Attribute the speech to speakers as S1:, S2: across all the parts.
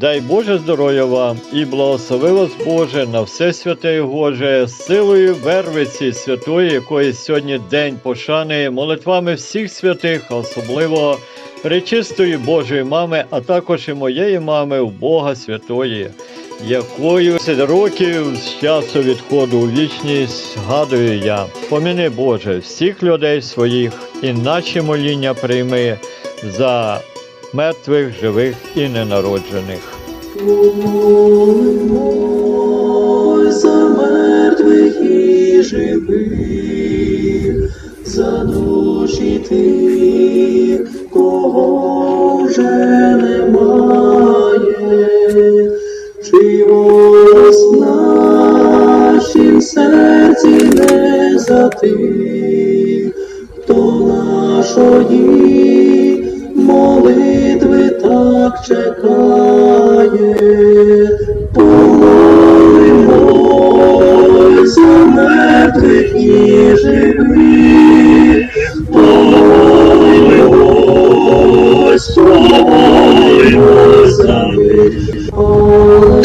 S1: Дай Боже здоров'я вам і благослови вас Боже на все святе і Боже, силою Вервиці святої, якої сьогодні день пошани, молитвами всіх святих, особливо пречистої Божої мами, а також і моєї мами в Бога Святої, якою 10 років з часу відходу у вічність згадую я. Поміни Боже всіх людей своїх і наші моління прийми за мертвих, живих і ненароджених.
S2: За мертвих і живих, за душі тих, кого вже немає, чи голос в серці не затих, хто нашої молитви так чекає, помолимось за мертвих і живих, помолимось, помолимось за них. Ой,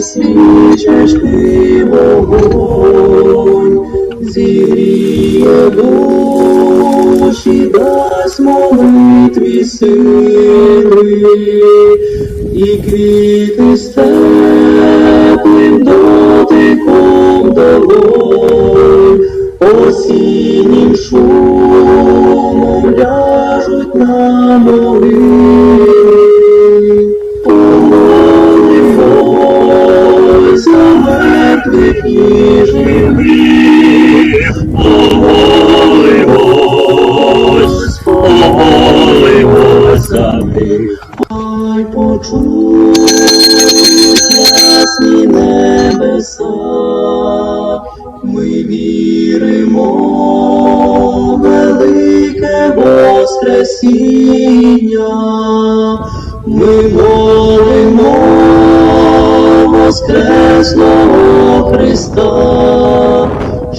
S2: свічечки вогонь, зігріє душі, дасть молитві сили, і квіти з дотиком долой, осіннім шумом ляжуть на могили. Ми молимо Воскресного Христа,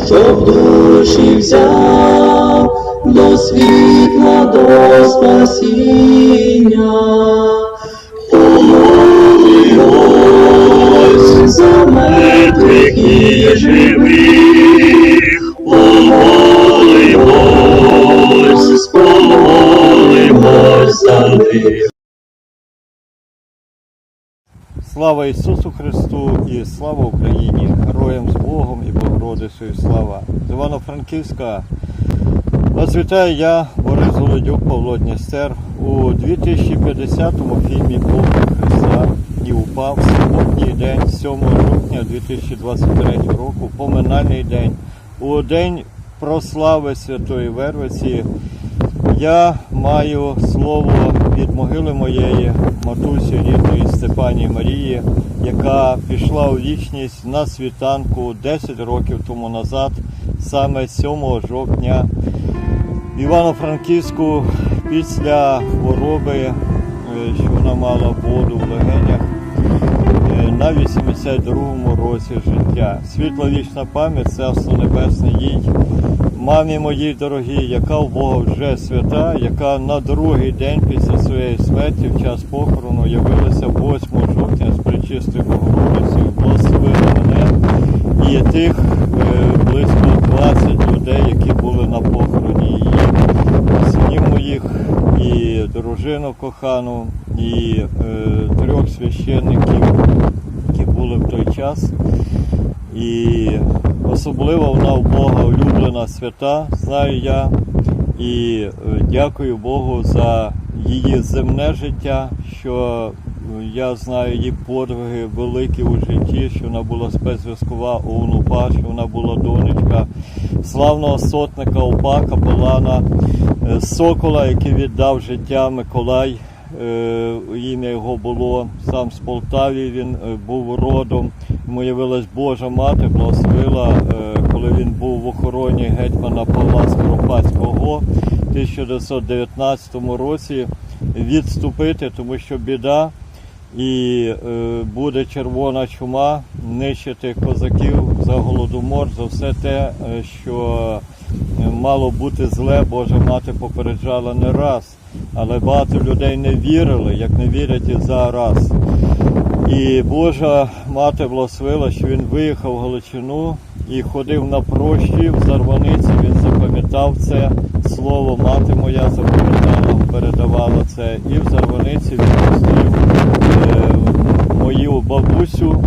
S2: щоб душі взяв до світла, до спасіння.
S1: Слава Ісусу Христу і слава Україні! Героям з Богом і Богородицею слава! З Івано-Франківська вас вітаю я, Борис Голодюк, Павло Дністер у 2050-му фільмі Бог Христа і упав суботній день 7 жовтня 2023 року, поминальний день. У день прослави Святої Вервиці я маю слово від могили моєї матусі рідної Степанії Марії, яка пішла у вічність на світанку 10 років тому назад, саме 7 жовтня в Івано-Франківську після хвороби, е, що вона мала воду в легенях е, на 82-му році життя. Світла вічна пам'ять, царство небесне їй, мамі моїй дорогій, яка у Бога вже свята, яка на другий день після своєї смерті, в час похорону, явилася 8 жовтня з причистою Богородицею, благословила мене і тих е, близько 20 людей, які були на похороні її, синів моїх, і дружину кохану, і е, трьох священників, які були в той час. І особливо вона в Бога улюблена свята, знаю я. І е, дякую Богу за її земне життя, що е, я знаю її подвиги великі у житті, що вона була спецзв'язкова ОУН-УПА, що вона була донечка славного сотника УПА, капелана е, Сокола, який віддав життя Миколай. Ім'я його було сам з Полтаві. Він був родом. Йому Божа мати, благословила, е, коли він був в охороні гетьмана Павла Скоропадського в 1919 році відступити, тому що біда і е, буде червона чума нищити козаків за голодомор, за все те, е, що мало бути зле, Божа мати попереджала не раз. Але багато людей не вірили, як не вірять і зараз. І Божа мати благословила, що він виїхав в Галичину і ходив на прощі в Зарваниці. Він запам'ятав це слово, мати моя запам'ятала, передавала це. І в Зарваниці він зустрів е, мою бабусю,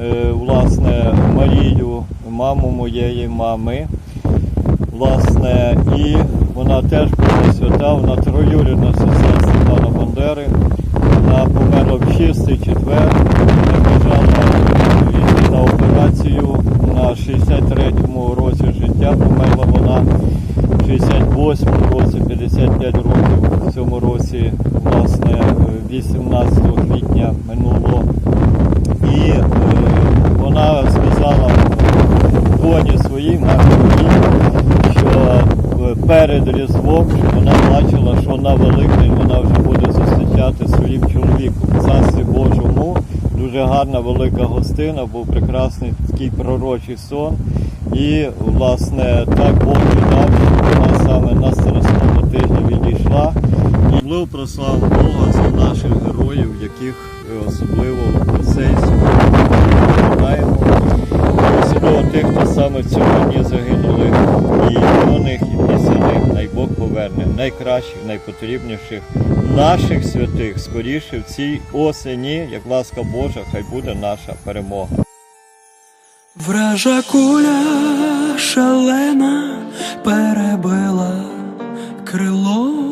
S1: е, власне, Марію, маму моєї мами. Власне, і вона теж була свята, вона троюрідна сестра Степана Бандери. Померла в чистий четвер, лежала на операцію на 63-му році життя. Померла вона в 68-му році, 55 років в цьому році, власне, 18 квітня минуло. І е, вона сказала доні своїй матері, що перед Різдвом щоб вона бачила, що на Великдень вона вже буде зустрічати своїм чоловіком. Царстві Божому дуже гарна велика гостина, був прекрасний такий пророчий сон. І, власне, так Бог віддав, що вона саме на старостому тижні відійшла. Особливо прослав Бога за наших героїв, яких е, особливо цей сьогодні пам'ятаємо. Особливо тих, хто саме в цьому дні загинули, і юних, і пісяних, най Бог поверне, найкращих, найпотрібніших наших святих, скоріше в цій осені, як ласка Божа, хай буде наша перемога.
S3: Вража куля шалена перебила крило,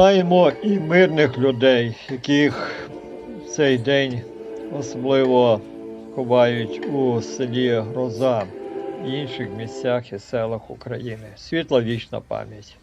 S1: Поминаємо і мирних людей, яких в цей день особливо ховають у селі Гроза і інших місцях і селах України. Світла вічна пам'ять.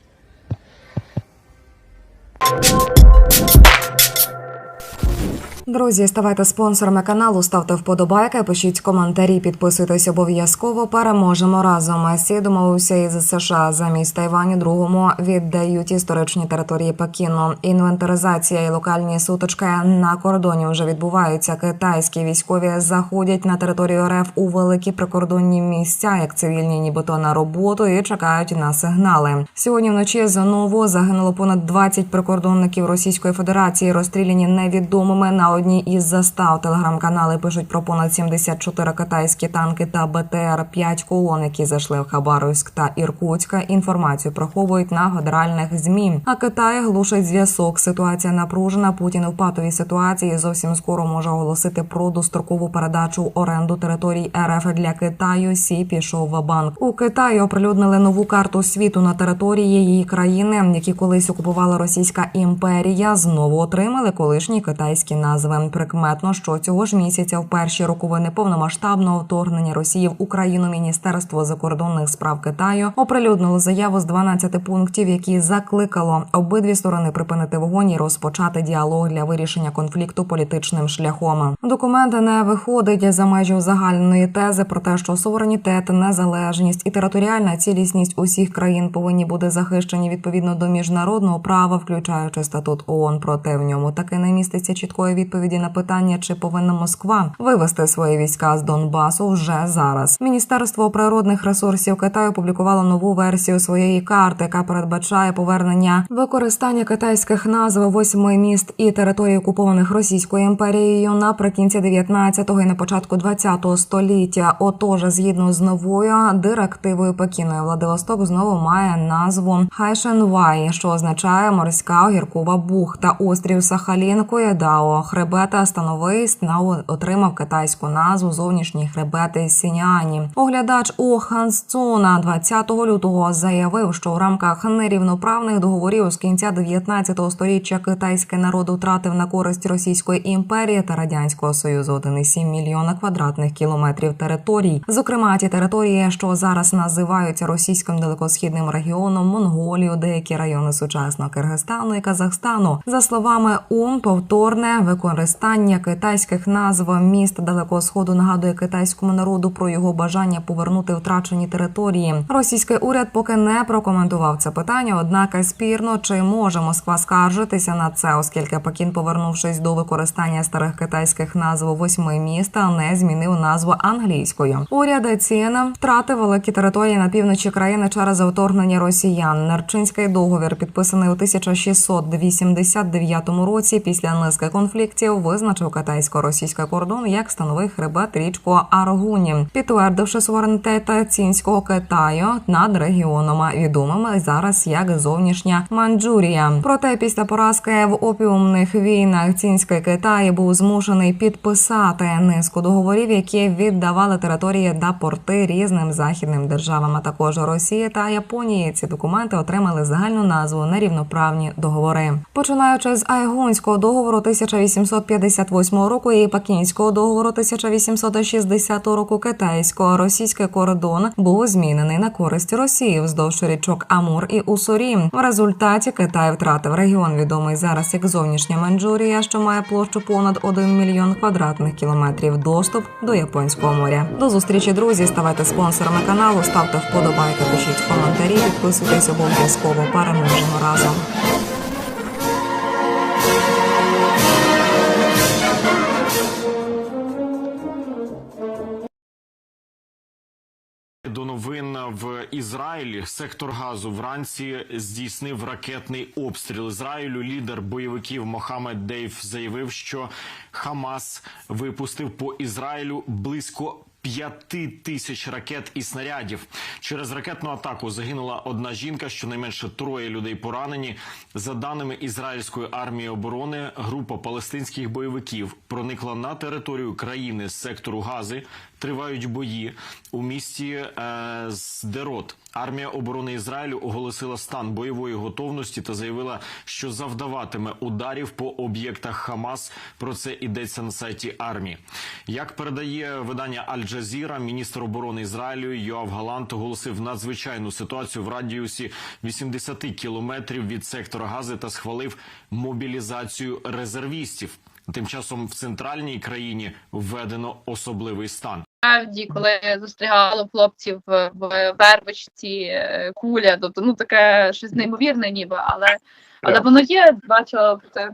S4: Друзі, ставайте спонсорами каналу, ставте вподобайки, пишіть коментарі, підписуйтесь обов'язково. Переможемо разом. Сі домовився із США замість Тайваню другому віддають історичні території Пекіну. Інвентаризація і локальні сутички на кордоні вже відбуваються. Китайські військові заходять на територію РФ у великі прикордонні місця, як цивільні, нібито на роботу, і чекають на сигнали. Сьогодні вночі знову загинуло понад 20 прикордонників Російської Федерації, розстріляні невідомими на одній із застав. Телеграм-канали пишуть про понад 74 китайські танки та БТР 5 колон, які зайшли в Хабаровськ та Іркутська. Інформацію приховують на федеральних змі. А Китай глушить зв'язок. Ситуація напружена. Путін у патовій ситуації зовсім скоро може оголосити про дострокову передачу оренду територій РФ для Китаю. Сі пішов в банк. У Китаї оприлюднили нову карту світу на території її країни, які колись окупувала Російська імперія. Знову отримали колишні китайські назви. Прикметно, що цього ж місяця в перші роковини повномасштабного вторгнення Росії в Україну Міністерство закордонних справ Китаю оприлюднило заяву з 12 пунктів, які закликало обидві сторони припинити вогонь і розпочати діалог для вирішення конфлікту політичним шляхом. Документ не виходить за межі узагальненої тези про те, що суверенітет, незалежність і територіальна цілісність усіх країн повинні бути захищені відповідно до міжнародного права, включаючи статут ООН. Проте в ньому таки не міститься чіткої відповіді відповіді на питання, чи повинна Москва вивести свої війська з Донбасу вже зараз. Міністерство природних ресурсів Китаю опублікувало нову версію своєї карти, яка передбачає повернення використання китайських назв восьми міст і територій окупованих Російською імперією наприкінці 19-го і на початку 20-го століття. Отож, згідно з новою директивою Пекіну, Владивосток знову має назву Хайшенвай, що означає морська огіркова бухта. Острів Сахалін, Коєдао, хребета Становий отримав китайську назву зовнішні хребети Сіняні. Оглядач У Хансцуна 20 лютого заявив, що в рамках нерівноправних договорів з кінця 19 століття китайський народ втратив на користь Російської імперії та радянського союзу 1,7 мільйона квадратних кілометрів територій. Зокрема, ті території, що зараз називаються російським далекосхідним регіоном, Монголію, деякі райони сучасного Киргизстану і Казахстану. За словами УН, повторне використання китайських назв міст Далекого Сходу нагадує китайському народу про його бажання повернути втрачені території. Російський уряд поки не прокоментував це питання, однак спірно чи може Москва скаржитися на це, оскільки Пекін, повернувшись до використання старих китайських назв восьми міста, не змінив назву англійською. Уряд Цін втратив великі території на півночі країни через вторгнення росіян. Нерчинський договір, підписаний у 1689 році, після низки конфліктів, визначив китайсько-російський кордон як становий хребет річку Аргуні, підтвердивши суверенітет цінського Китаю над регіонами, відомими зараз як зовнішня Манчжурія. Проте після поразки в опіумних війнах цінський Китай був змушений підписати низку договорів, які віддавали території та порти різним західним державам, а також Росії та Японії. Ці документи отримали загальну назву нерівноправні договори. Починаючи з Айгунського договору 1858 року і Пекінського договору 1860 року, китайсько-російський кордон був змінений на користь Росії вздовж річок Амур і Усурі. В результаті Китай втратив регіон, відомий зараз як зовнішня Манчжурія, що має площу понад 1 мільйон квадратних кілометрів. Доступ до Японського моря. До зустрічі, друзі. Ставайте спонсорами каналу, ставте вподобайки, пишіть коментарі, підписуйтесь обов'язково. Переможемо разом.
S5: До новин в Ізраїлі сектор газу вранці здійснив ракетний обстріл Ізраїлю. Лідер бойовиків Мохамед Дейв заявив, що Хамас випустив по Ізраїлю близько. П'яти тисяч ракет і снарядів через ракетну атаку загинула одна жінка. Щонайменше троє людей поранені. За даними ізраїльської армії оборони, група палестинських бойовиків проникла на територію країни з сектору Гази. Тривають бої у місті е, Сдерот. Армія оборони Ізраїлю оголосила стан бойової готовності та заявила, що завдаватиме ударів по об'єктах Хамас. Про це йдеться на сайті армії. Як передає видання Аль-Джазіра, міністр оборони Ізраїлю Йоав Галант оголосив надзвичайну ситуацію в радіусі 80 кілометрів від сектора Гази та схвалив мобілізацію резервістів. Тим часом в центральній країні введено особливий стан.
S6: Справді, коли зустрігало хлопців в в вервичці е, куля, тобто ну таке щось неймовірне, ніби, але, але воно є, бачила про це.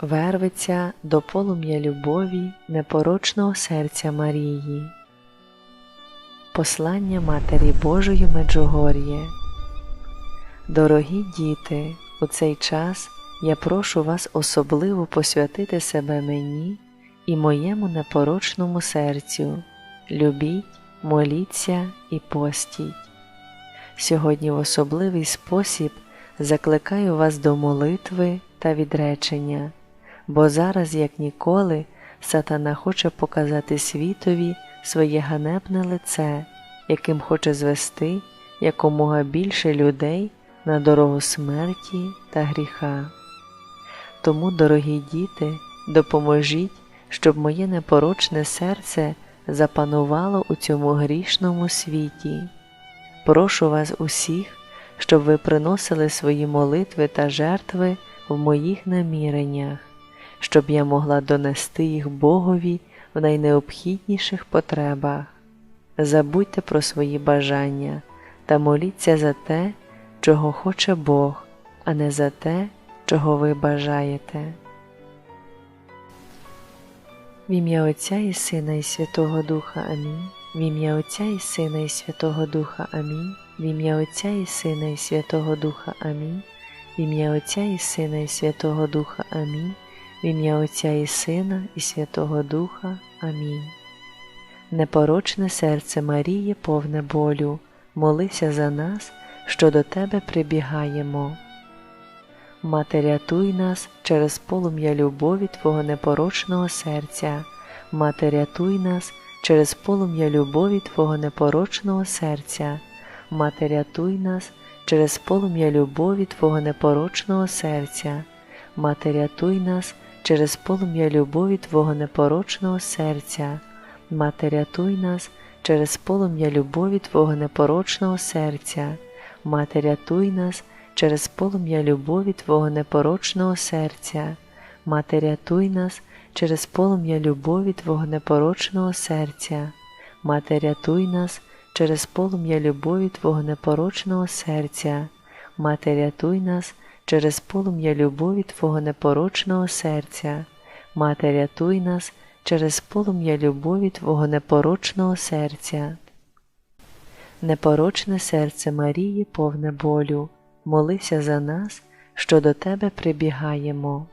S7: верветься до полум'я любові непорочного серця Марії. Послання Матері Божої Меджугор'є Дорогі діти, у цей час я прошу вас особливо посвятити себе мені і моєму непорочному серцю. Любіть, моліться і постіть. Сьогодні в особливий спосіб закликаю вас до молитви та відречення, бо зараз, як ніколи, сатана хоче показати світові своє ганебне лице, яким хоче звести якомога більше людей на дорогу смерті та гріха. Тому, дорогі діти, допоможіть, щоб моє непорочне серце запанувало у цьому грішному світі. Прошу вас усіх, щоб ви приносили свої молитви та жертви в моїх наміреннях, щоб я могла донести їх Богові в найнеобхідніших потребах. Забудьте про свої бажання та моліться за те, чого хоче Бог, а не за те, чого ви бажаєте. В ім'я Отця і Сина і Святого Духа Амінь. В ім'я Отця і Сина і Святого Духа Амінь. В ім'я Отця і Сина і Святого Духа Амінь. В ім'я Отця і Сина і Святого Духа Амінь. В ім'я Отця і Сина і Святого Духа. Амінь. Непорочне серце Марії, повне болю, молися за нас, що до Тебе прибігаємо. Мати, рятуй нас через полум'я любові Твого непорочного серця. Мати, рятуй нас через полум'я любові Твого непорочного серця. Мати, рятуй нас через полум'я любові Твого непорочного серця. Мати, рятуй нас через полум'я любові Твого непорочного серця. Мати, рятуй нас через полум'я любові Твого непорочного серця. Мати, рятуй нас через полум'я любові Твого непорочного серця. Мати, рятуй нас через полум'я любові Твого непорочного серця. Мати, рятуй нас через полум'я любові Твого непорочного серця. Мати, рятуй нас через полум'я любові Твого непорочного серця. Мати, рятуй нас через полум'я любові Твого непорочного серця. Непорочне серце Марії, повне болю, молися за нас, що до Тебе прибігаємо.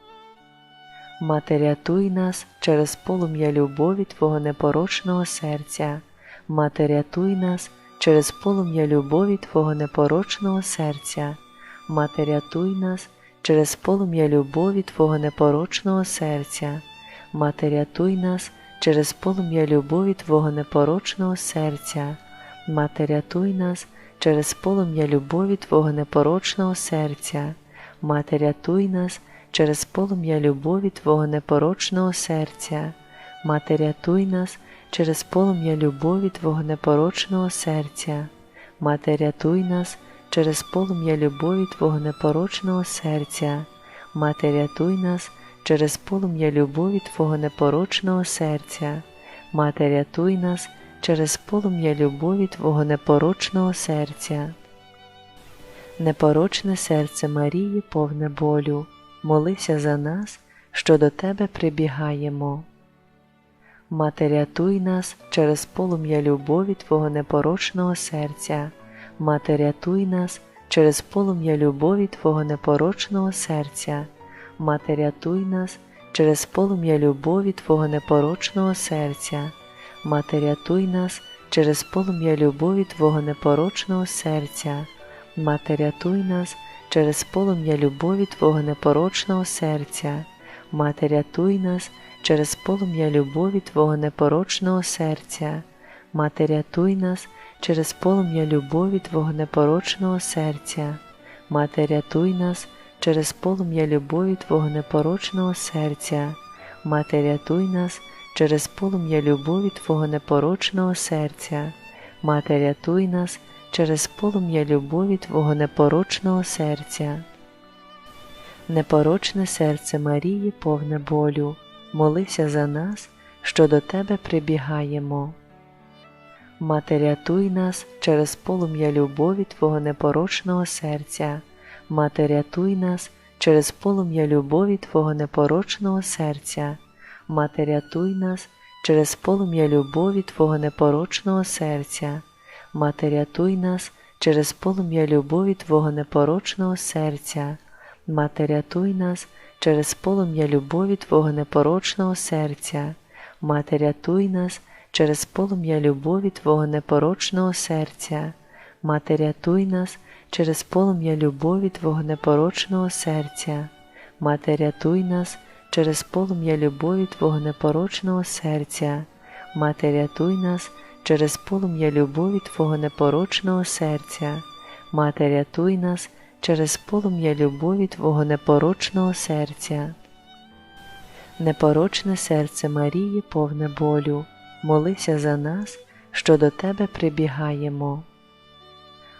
S7: Мати, рятуй нас через полум'я любові Твого непорочного серця. Мати, рятуй нас через полум'я любові Твого непорочного серця. Мати, рятуй нас через полум'я любові Твого непорочного серця. Мати, рятуй нас через полум'я любові Твого непорочного серця. Мати, рятуй нас через полум'я любові Твого непорочного серця. Мати, рятуй нас через полум'я любові Твого непорочного серця. Мати, рятуй нас через полум'я любові Твого непорочного серця. Мати, рятуй нас через полум'я любові Твого непорочного серця. Мати, рятуй нас через полум'я любові Твого непорочного серця. Мати, рятуй нас через полум'я любові Твого непорочного серця. Непорочне серце Марії, повне болю, молися за нас, що до Тебе прибігаємо. Мати, рятуй нас через полум'я любові Твого непорочного серця. Мати, рятуй нас через полум'я любові Твого непорочного серця. Мати, рятуй нас через полум'я любові Твого непорочного серця. Мати, рятуй нас через полум'я любові Твого непорочного серця. Мати, рятуй нас через полум'я любові Твого непорочного серця. Мати, рятуй нас через полум'я любові Твого непорочного серця. Мати, рятуй нас через полум'я любові Твого непорочного серця. Мати, рятуй нас через полум'я любові Твого непорочного серця. Мати, рятуй нас через полум'я любові Твого непорочного серця. Мати, рятуй нас через полум'я любові Твого непорочного серця. Непорочне серце Марії, повне болю, молися за нас, що до Тебе прибігаємо. Мати, рятуй нас через полум'я любові Твого непорочного серця. Мати, рятуй нас через полум'я любові Твого непорочного серця. Мати, рятуй нас через полум'я любові Твого непорочного серця. Мати, рятуй нас через полум'я любові Твого непорочного серця. Мати, рятуй нас через полум'я любові Твого непорочного серця. Мати, рятуй нас через полум'я любові Твого непорочного серця. Мати, рятуй нас через полум'я любові Твого непорочного серця. Мати, рятуй нас через полум'я любові Твого непорочного серця. Мати, рятуй нас через полум'я любові Твого непорочного серця. Мати, рятуй нас через полум'я любові Твого непорочного серця. Непорочне серце Марії, повне болю, молися за нас, що до Тебе прибігаємо.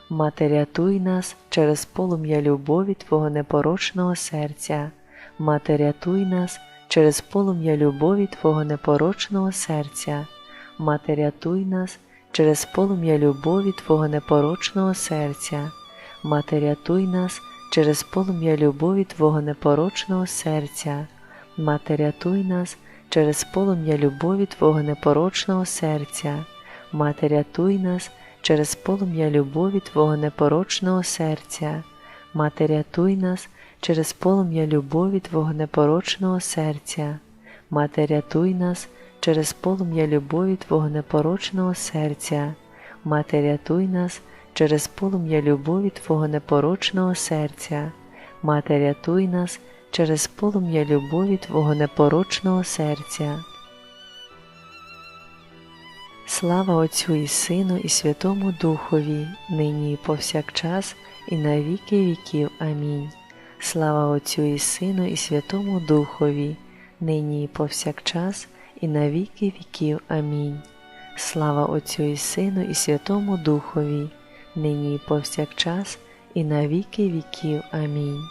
S7: Мати, рятуй нас через полум'я любові Твого непорочного серця. Мати, рятуй нас через полум'я любові Твого непорочного серця. Мати, рятуй нас через полум'я любові Твого непорочного серця. Мати, рятуй нас через полум'я любові Твого непорочного серця. Мати, рятуй нас через полум'я любові Твого непорочного серця. Мати, рятуй нас через полум'я любові Твого непорочного серця. Мати, рятуй нас через полум'я любові Твого непорочного серця. Мати, рятуй нас через полум'я любові Твого непорочного серця. Мати, рятуй нас через полум'я любові Твого непорочного серця. Мати, рятуй нас через полум'я любові Твого непорочного серця. Слава Отцю і Сину, і Святому Духові, нині і повсякчас, і на віки віків. Амінь. Слава Отцю і Сину, і Святому Духові, нині і повсякчас, і на віки віків. Амінь. Слава Отцю і Сину, і Святому Духові, нині і повсякчас, і на віки віків. Амінь.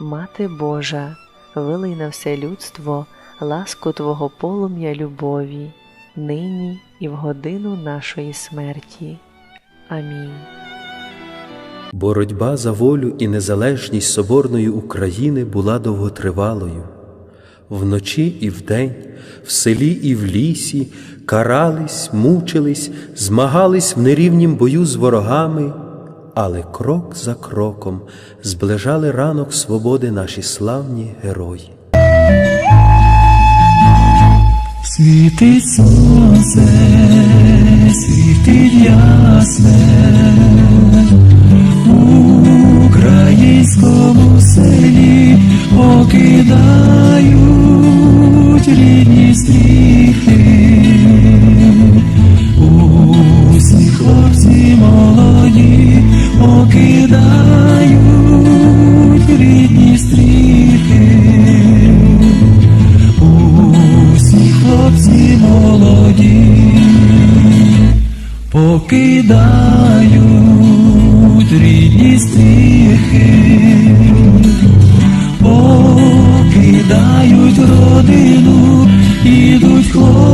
S7: Мати Божа, вилий на все людство ласку Твого полум'я любові, нині і в годину нашої смерті. Амінь.
S8: Боротьба за волю і незалежність Соборної України була довготривалою. Вночі і вдень, в селі і в лісі карались, мучились, змагались в нерівнім бою з ворогами, але крок за кроком зближали ранок свободи наші славні герої.
S9: Світить сонце, світить ясне, покидають рідні стріхи. Усі хлопці молоді покидають рідні стріхи. Усі хлопці молоді покидають рідні стріхи, покидають родину, ідуть хлопці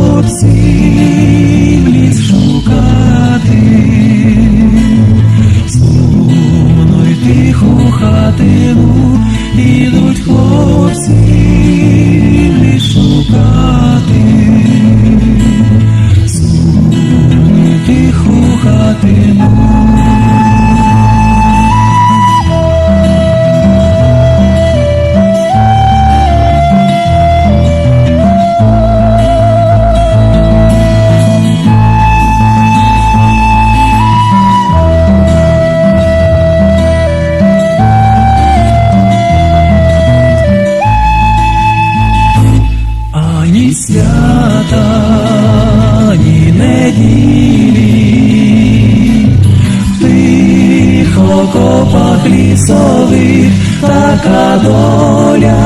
S9: лісових така доля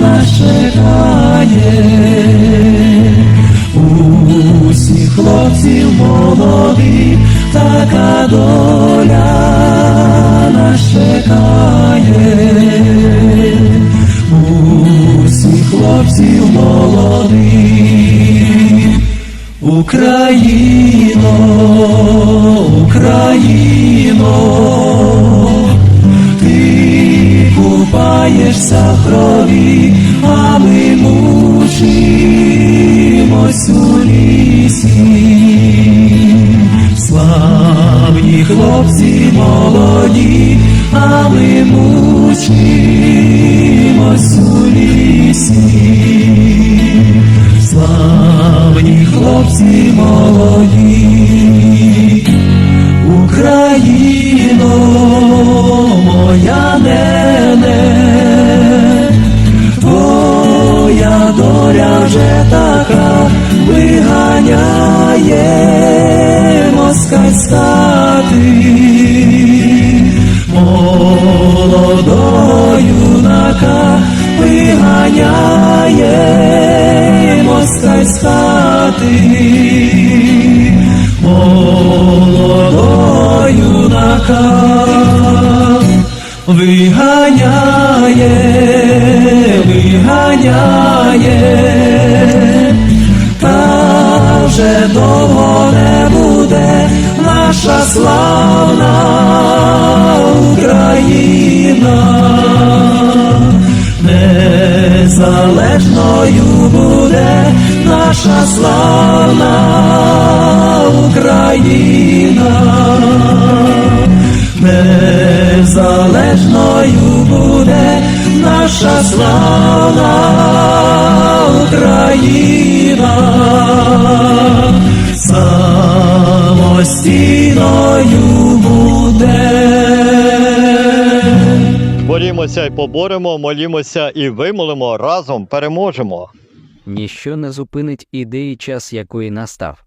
S9: нас чекає. Усі хлопців молодих, така доля нас чекає. Усі хлопців молодих, Україно, Україно, ти купаєшся в крові, а ми мучимось у лісі. Славні хлопці молоді, а ми мучимось у лісі. Наша славна Україна, незалежною буде наша славна Україна, самостійною буде.
S10: Борімося і поборемо, молімося і вимолимо, разом переможемо.
S11: Ніщо не зупинить ідеї час, якої настав.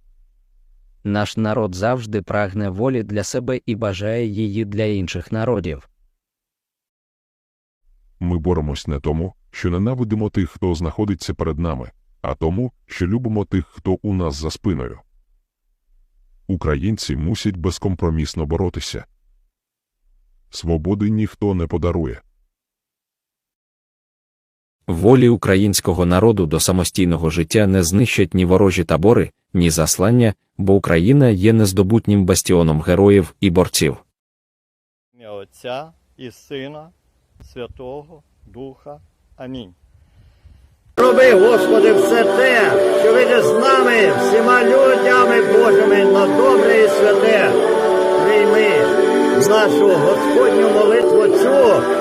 S11: Наш народ завжди прагне волі для себе і бажає її для інших народів.
S12: Ми боремось не тому, що ненавидимо тих, хто знаходиться перед нами, а тому, що любимо тих, хто у нас за спиною. Українці мусять безкомпромісно боротися. Свободи ніхто не подарує.
S13: Волі українського народу до самостійного життя не знищать ні ворожі табори, ні заслання, бо Україна є нездобутнім бастіоном героїв і борців.
S10: Ім'я Отця і Сина, Святого Духа. Амінь. Роби, Господи, все те, що вийде з нами, всіма людями Божими на добре і святе. Прийми нашу Господню молитву цю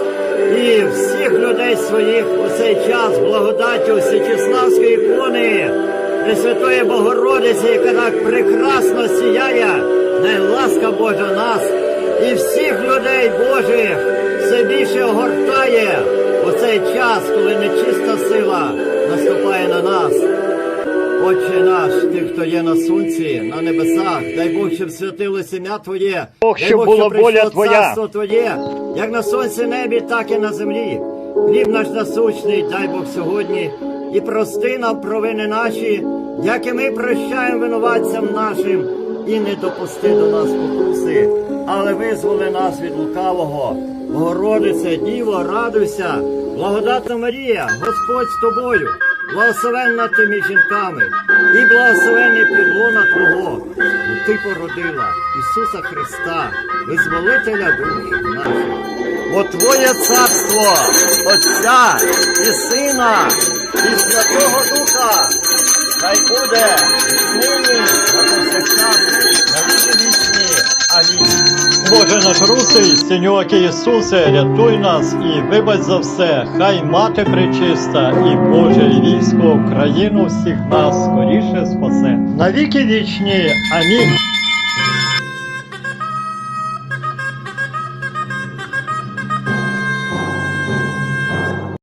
S10: і всіх людей своїх у цей час благодаттю Січеславської ікони, Пресвятої Богородиці, яка так прекрасно сіяє, най ласка Божа нас і всіх людей Божих все більше огортає у цей час, коли нечиста сила наступає на нас. Отче наш, ти, хто є на сонці, на небесах, дай Бог, щоб святилося ім'я Твоє, Бог, дай
S9: щоб
S10: Бог,
S9: була
S10: щоб
S9: воля
S10: прийшло
S9: Твоя.
S10: царство Твоє, як на сонці небі, так і на землі. Хліб наш насущний, дай Бог сьогодні, і прости нам провини наші, як і ми прощаємо винуватцям нашим, і не допусти до нас покуси, але визволи нас від лукавого. Богородице, Діво, радуйся, благодатна Марія, Господь з тобою, благословенна ти між жінками, і благословенний підлона Твого, бо ти породила Ісуса Христа, визволителя душ наших. Бо Твоє царство, Отця і Сина, і Святого Духа, хай буде нині на повсякчас, на віки вічні. Амінь. Боже наш русий, Синьоки Ісусе, рятуй нас і вибач за все, хай мати пречиста, і Боже і військо Україну всіх нас скоріше спасе. Навіки вічні. Амінь.